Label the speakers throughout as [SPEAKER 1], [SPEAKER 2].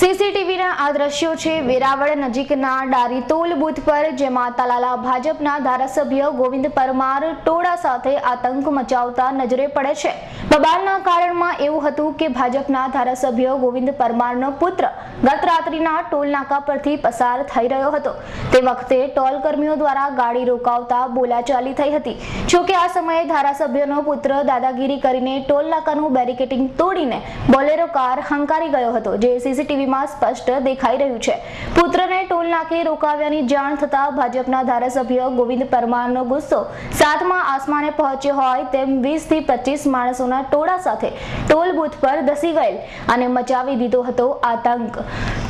[SPEAKER 1] સીસીટીવીના આ દ્રશ્યો છે. વેરાવળ નજીકના ડારીતોલ બુથ પર, જેમાં તલાલા ભાજપના ધારાસભ્ય ગોવિંદ પરમાર ટોળા સાથે આતંક મચાવતા નજરે પડે છે. બબાલના કારણમાં એવું હતું કે ભાજપના ધારાસભ્ય ગોવિંદ પરમારનો પુત્ર ગત રાત્રિના ટોલ નાકા પરથી પસાર થઈ રહ્યો હતો. તે વખતે ટોલ કર્મીઓ દ્વારા ગાડી રોકાવતા બોલાચાલી થઈ હતી. જોકે આ સમયે ધારાસભ્યનો પુત્ર દાદાગીરી કરીને ટોલ નાકાનું બેરિકેટિંગ તોડીને બોલેરો કાર હંકારી ગયો હતો. જે સીસીટીવીમાં સ્પષ્ટ દેખાઈ રહ્યું છે. પુત્રને ટોલ નાકે રોકાવ્યાની જાણ થતા ભાજપના ધારાસભ્ય ગોવિંદ પરમારનો ગુસ્સો સાતમા આસમાને પહોંચ્યો હોય તેમ વીસથી પચીસ માણસોના ટોળા સાથે ટોલ બૂથ પર ધસી ગયેલ અને મચાવી દીધો હતો આતંક.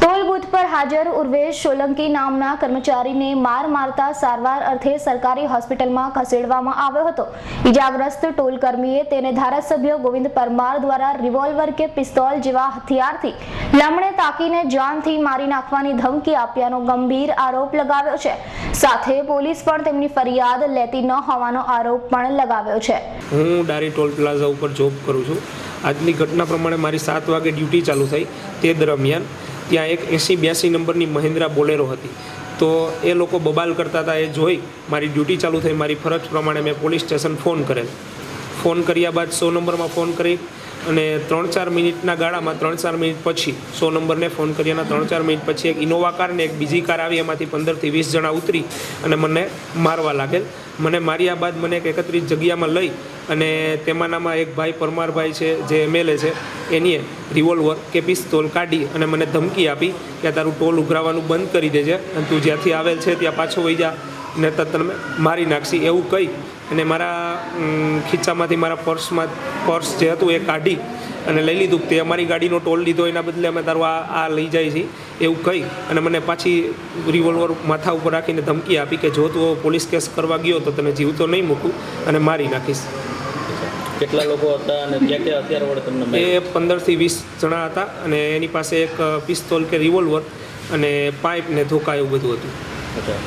[SPEAKER 1] ટોલ બૂથ પર હાજર ઉર્વેશ સોલંકી નામના કર્મચારીને માર મારતા સારવાર અર્થે સરકારી હોસ્પિટલમાં ખસેડવામાં આવ્યો હતો. ઈજાગ્રસ્ત ટોલ કર્મીએ તેને ધારાસભ્ય ગોવિંદ પરમાર દ્વારા રિવોલ્વર કે પિસ્તોલ જેવા હથિયારથી લમણે તાકીને જાનથી મારી નાખવાની ધમકી આપ્યાનો ગંભીર આરોપ લગાવ્યો છે. સાથે પોલીસ પણ તેમની ફરિયાદ લેતી ન હોવાનો આરોપ પણ લગાવ્યો છે.
[SPEAKER 2] હું ડારી ટોલ પ્લાઝા ઉપર જોબ કરું છું. આજની ઘટના પ્રમાણે મારી સાત વાગે ડ્યુટી ચાલુ થઈ તે દરમિયાન ત્યાં એક એંસી બ્યાસી નંબરની મહિન્દ્રા બોલેરો હતી. તો એ લોકો બબાલ કરતા હતા, એ જોઈ, મારી ડ્યુટી ચાલુ થઈ, મારી ફરજ પ્રમાણે મેં પોલીસ સ્ટેશન ફોન કરેલ. ફોન કર્યા બાદ સો નંબરમાં ફોન કરી અને ત્રણ ચાર મિનિટના ગાળામાં ત્રણ ચાર મિનિટ પછી, સો નંબરને ફોન કર્યાના ત્રણ ચાર મિનિટ પછી એક ઇનોવા કાર ને એક બીજી કાર આવી, એમાંથી પંદરથી વીસ જણા ઉતરી અને મને મારવા લાગેલ. મને માર્યા બાદ મને એક એકત્રિત જગ્યામાં લઈ અને તેમાંનામાં એક ભાઈ પરમારભાઈ છે, જે એમએલએ છે એનીએ રિવોલ્વર કે પિસ્તોલ કાઢી અને મને ધમકી આપી કે તારું ટોલ ઉઘરાવાનું બંધ કરી દેજે અને તું જ્યાંથી આવેલ છે ત્યાં પાછો વહી જા. ને તમે મારી નાખશી એવું કહી અને મારા ખીચામાંથી મારા પર્સમાં પર્સ જે હતું એ કાઢી અને લઈ લીધું. તે અમારી ગાડીનો ટોલ લીધો એના બદલે અમે તારું આ આ લઈ જાય છે એવું કહી અને મને પાછી રિવોલ્વર માથા ઉપર રાખીને ધમકી આપી કે જો તું પોલીસ કેસ કરવા ગયો તો તને જીવતો નહીં મૂકું અને મારી નાખીશ.
[SPEAKER 3] કેટલા લોકો હતા અને ક્યાં ક્યાં હથિયાર વડે તમને
[SPEAKER 2] એ પંદરથી વીસ જણા હતા અને એની પાસે એક પિસ્તોલ કે રિવોલ્વર અને પાઇપ ને ધોકા એવું બધું હતું.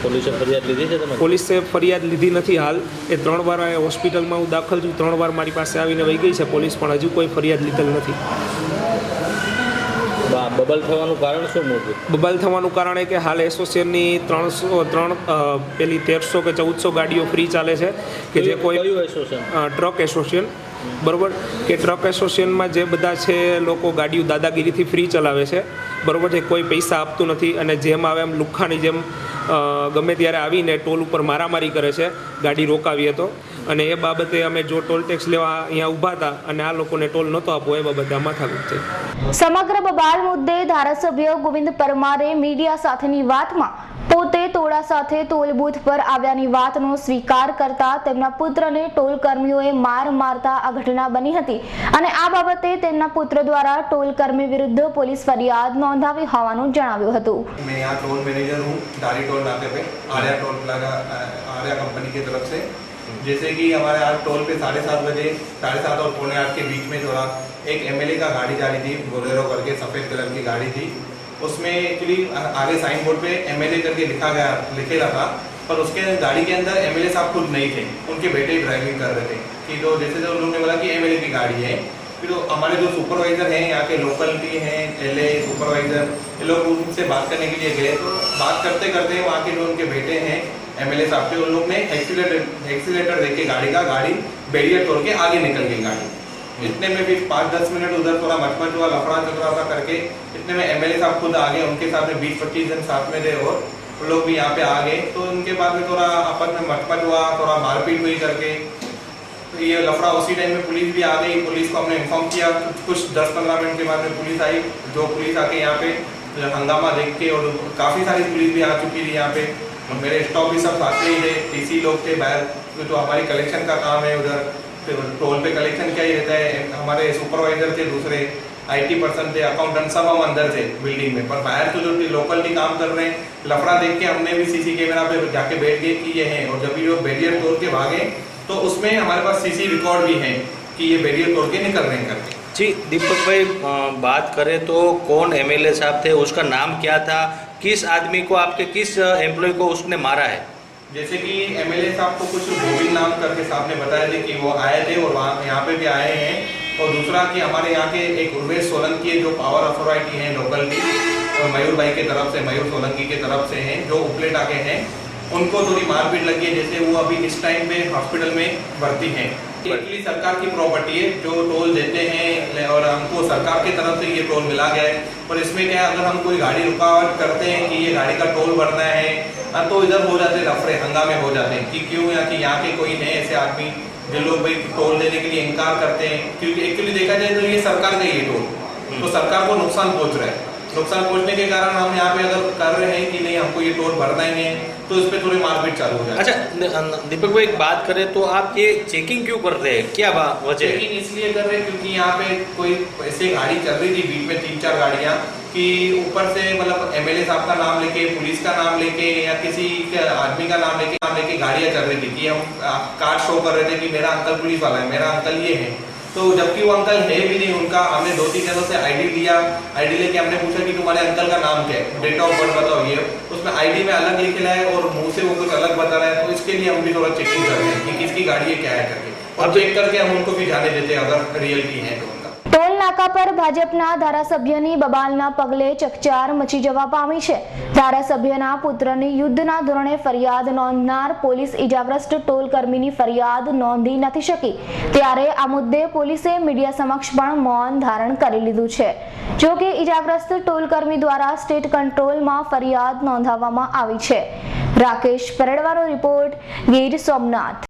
[SPEAKER 3] પોલીસે ફરિયાદ લીધી છે તમે
[SPEAKER 2] પોલીસે ફરિયાદ લીધી નથી હાલ. એ ત્રણ વાર હોસ્પિટલમાં હું દાખલ છું. ત્રણ વાર મારી પાસે આવીને વહી ગઈ છે પોલીસ પણ હજુ કોઈ ફરિયાદ લીધેલ નથી.
[SPEAKER 3] બબલ થવાનું કારણ શું મોટું?
[SPEAKER 2] બબલ થવાનું કારણ એ કે હાલ એસોસિએશનની ત્રણસો ત્રણ પેલી તેરસો કે ચૌદસો ગાડીઓ ફ્રી ચાલે છે કે જે કોઈ
[SPEAKER 3] એસોસિએશન?
[SPEAKER 2] Truck association. બરોબર? કે ટ્રક એસોસિએશનમાં જે બધા છે લોકો ગાડીઓ દાદાગીરીથી ફ્રી ચલાવે છે. બરોબર છે? કોઈ પૈસા આપતું નથી અને જેમ આવે એમ લુખ્ખાની જેમ ગમે ત્યારે આવીને ટોલ ઉપર મારામારી કરે છે, ગાડી રોકાવી હતો અને એ બાબતે અમે જો ટોલ ટેક્સ લેવા અહીંયા ઊભા હતા અને આ લોકોને ટોલ નહોતો આપવો, એ બાબતે માથાકૂટ છે.
[SPEAKER 1] સમગ્ર બબાલ મુદ્દે ધારાસભ્ય ગોવિંદ પરમારે મીડિયા સાથેની વાતમાં પોતે ટોળા સાથે ટોલ બૂથ પર આવ્યાની વાતનો સ્વીકાર કરતા તેમના પુત્રને ટોલ કર્મીઓએ માર મારતા આ ઘટના બની હતી અને આ બાબતે તેમના પુત્ર દ્વારા ટોલ કર્મી વિરુદ્ધ પોલીસ ફરિયાદ નોંધાવી હોવાનું જણાવ્યું હતું
[SPEAKER 4] मैं यहाँ टोल मैनेजर हूँ डारी टोल नाके पे Arya toll plaza Arya company की तरफ से जैसे कि हमारे आज टोल पे साढ़े सात बजे साढ़े सात और पौने आठ के बीच में थोड़ा एक एमएलए का गाड़ी जा रही थी बोलेरो करके सफ़ेद कलर की गाड़ी थी उसमें एक्चुअली आगे साइन बोर्ड पे एमएलए करके लिखा गया, लिखेला था, पर उसके गाड़ी के अंदर एमएलए साहब खुद नहीं थे। उनके बेटे ड्राइविंग कर रहे थे। कि तो जैसे तो उन लोगों ने बोला कि एमएलए की गाड़ी है फिर तो हमारे जो सुपरवाइजर हैं, यहाँ के लोकल भी हैं LA सुपरवाइजर ये लोग उनसे बात करने के लिए गए। तो बात करते करते वहाँ के जो उनके बेटे हैं एमएलए साहब के उन लोग ने एक्सीटर एक्सीलेटर देख के गाड़ी का, गाड़ी बैरियर तोड़ के आगे निकल गई गाड़ी। इतने में भी पाँच दस मिनट उधर थोड़ा मचमच हुआ, लफड़ा चकरा सा करके, इतने में एमएलए साहब खुद आ गए, उनके साथ में बीस पच्चीस जन साथ में थे और वो लोग भी यहाँ पे आ गए। तो उनके बाद में थोड़ा आपस में मचमच हुआ, थोड़ा मारपीट हुई करके। तो ये लफड़ा उसी टाइम में पुलिस भी आ गई, पुलिस को हमने इन्फॉर्म किया। कुछ दस पंद्रह मिनट के बाद में पुलिस आई, जो पुलिस आके यहाँ पे हंगामा देख के और काफ़ी सारी पुलिस भी आ चुकी थी यहाँ पे। और मेरे स्टॉक भी सब साथ में ही थे टीसी लोग थे, बाहर जो हमारी कलेक्शन का काम है उधर। फिर टोल पे कलेक्शन क्या ही रहता है? हमारे सुपरवाइजर थे, दूसरे आईटी पर्सन थे अकाउंटेंट सब हम अंदर थे बिल्डिंग में। पर बाहर तो जो लोकल काम कर रहे हैं, लफड़ा देख के हमने भी सीसी कैमरा पे जाके बैठ गए कि ये हैं। और जब भी वो बैरियर तोड़ के भागे तो उसमें हमारे पास सीसी रिकॉर्ड भी है कि ये बैरियर तोड़ के निकल रहे हैं करके
[SPEAKER 3] जी, दीपक भाई बात करें तो कौन एमएलए साहब थे? उसका नाम क्या था? किस आदमी को आपके, किस एम्प्लॉय को उसने मारा है?
[SPEAKER 4] जैसे कि एमएलए साहब को कुछ गोविंद नाम करके साहब ने बताया थे कि वो आए थे और वहाँ यहाँ पे भी आए हैं। और दूसरा कि हमारे यहाँ के एक उर्वेश सोलंकी है जो पावर अथॉरिटी हैं लोकल की, और मयूर भाई की तरफ़ से, मयूर सोलंकी के तरफ़ से हैं, जो उपलेट आके हैं। उनको थोड़ी मारपीट लगी है, जैसे वो अभी इस टाइम पे हॉस्पिटल में भर्ती हैं। एक्चुअली सरकार की प्रॉपर्टी है, जो टोल देते हैं और हमको सरकार की तरफ़ से ये टोल मिला गया है। और इसमें क्या है, अगर हम कोई गाड़ी रुकावट करते हैं कि ये गाड़ी का टोल भरना है हाँ, तो इधर हो जाते रफरे हंगामे हो जाते हैं कि क्यों या कि यहाँ के कोई नए ऐसे आदमी जो लोग भाई टोल देने के लिए इनकार करते हैं? क्योंकि एक्चुअली देखा जाए तो ये सरकार का ही टोल। तो सरकार को नुकसान पहुँच रहा है। नुकसान पहुँचने के कारण हम यहाँ पे अगर कर रहे हैं कि नहीं हमको ये टोल भरना ही है तो इस पे थोड़ी मारपीट चालू हो जाए
[SPEAKER 3] अच्छा दीपक भाई एक बात करें तो आप ये चेकिंग क्यों कर रहे हैं? क्या वजह
[SPEAKER 4] चेकिंग इसलिए कर रहे हैं क्योंकि यहाँ पे कोई ऐसे गाड़ी चल रही थी बीच में तीन चार गाड़ियाँ कि ऊपर से मतलब एमएलए साहब का नाम लेके पुलिस का नाम लेके या किसी आदमी का नाम लेके नाम लेके गाड़ियाँ चल रही थी कि हम कार्ड शो कर रहे थे कि मेरा अंकल पुलिस वाला है मेरा अंकल ये है। तो जबकि वो अंकल है भी नहीं उनका हमने दो तीन जगहों से आईडी लिया। आईडी लेके हमने पूछा कि तुम्हारे अंकल का नाम क्या है? डेट ऑफ़ बर्थ बताओ ये। उसमें आईडी में अलग लिखे है और मुँह से वो कुछ अलग बता रहा है। तो इसके लिए हम भी थोड़ा चेकिंग कर रहे हैं कि किसकी गाड़ी है क्या है करके। और चेक करके हम उनको भी जाने देते हैं अगर रियलिटी है तो।
[SPEAKER 1] નાકા પર ભાજપના ધારાસભ્યની બબાલના પગલે ચકચાર મચી જવા પામી છે. ધારાસભ્યના પુત્રની યુદ્ધના ધોરણે ફરિયાદ નોંધનાર પોલીસ ઇજાગ્રસ્ત ટોલ કર્મીની ફરિયાદ નોંધી નથી શકી. ત્યારે આ મુદ્દે પોલીસે મીડિયા સમક્ષ પણ મૌન ધારણ કરી લીધું છે. જો કે ઇજાગ્રસ્ત ટોલ કર્મી દ્વારા સ્ટેટ કંટ્રોલમાં ફરિયાદ નોંધાવવામાં આવી છે. રાકેશ પરડવાનો રિપોર્ટ ગીર સોમનાથ.